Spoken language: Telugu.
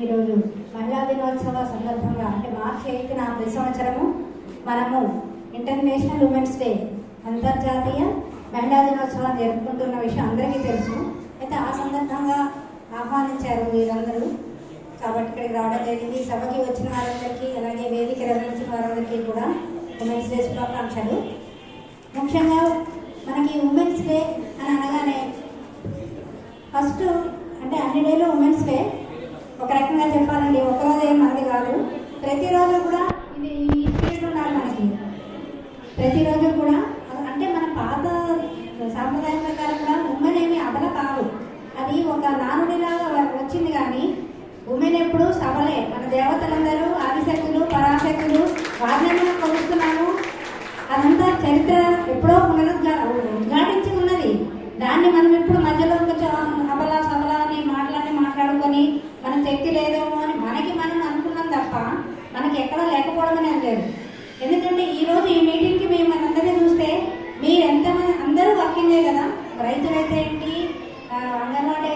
ఈరోజు మహిళా దినోత్సవ సందర్భంగా అంటే మార్చి ఎయిత్న ప్రతి సంవత్సరము మనము ఇంటర్నేషనల్ ఉమెన్స్ డే అంతర్జాతీయ మహిళా దినోత్సవం జరుపుకుంటున్న విషయం అందరికీ తెలుసు. అయితే ఆ సందర్భంగా ఆహ్వానించారు మీరందరూ కాబట్టి ఇక్కడికి రావడం జరిగింది. సభకి వచ్చిన వారందరికీ అలాగే వేదిక నిర్వహించిన వారందరికీ కూడా ఉమెన్స్ డే శుభాకాంక్షలు. ముఖ్యంగా మనకి ఉమెన్స్ డే అని అనగానే ఫస్ట్ అంటే అన్ని డేలు ఉమెన్స్ డే ఒక చెప్పాలండి ఒకరోజు ఏం మనది కాదు. ప్రతిరోజు కూడా ఇది ఈ స్పీడ్ ఉండాలి మనకి ప్రతిరోజు కూడా అంటే మన పాత సాంప్రదాయం ప్రకారం కూడా ఉమెన్ ఏమి అబల కాదు. అది ఒక నానుడిలాగా వచ్చింది కానీ ఉమెన్ ఎప్పుడు సబలే మన దేవతలందరూ ఆదిశక్తులు పరాశక్తులు వాళ్ళని మనం కొలుస్తున్నాము అదంతా చరిత్ర ఎప్పుడో పునరుద్ఘా ఉద్ఘాటించి ఉన్నది. దాన్ని మనం ఇప్పుడు మధ్యలో కొంచెం అబలా శక్తి లేదేమో అని మనకి మనం అనుకున్నాం తప్ప మనకి ఎక్కడా లేకపోవడం లేదు. ఎందుకంటే ఈరోజు ఈ మీటింగ్కి మేము మనందరినీ చూస్తే మీరు ఎంతమంది అందరూ వర్కింగే కదా? రైతులైతే ఏంటి? అంగన్వాడీ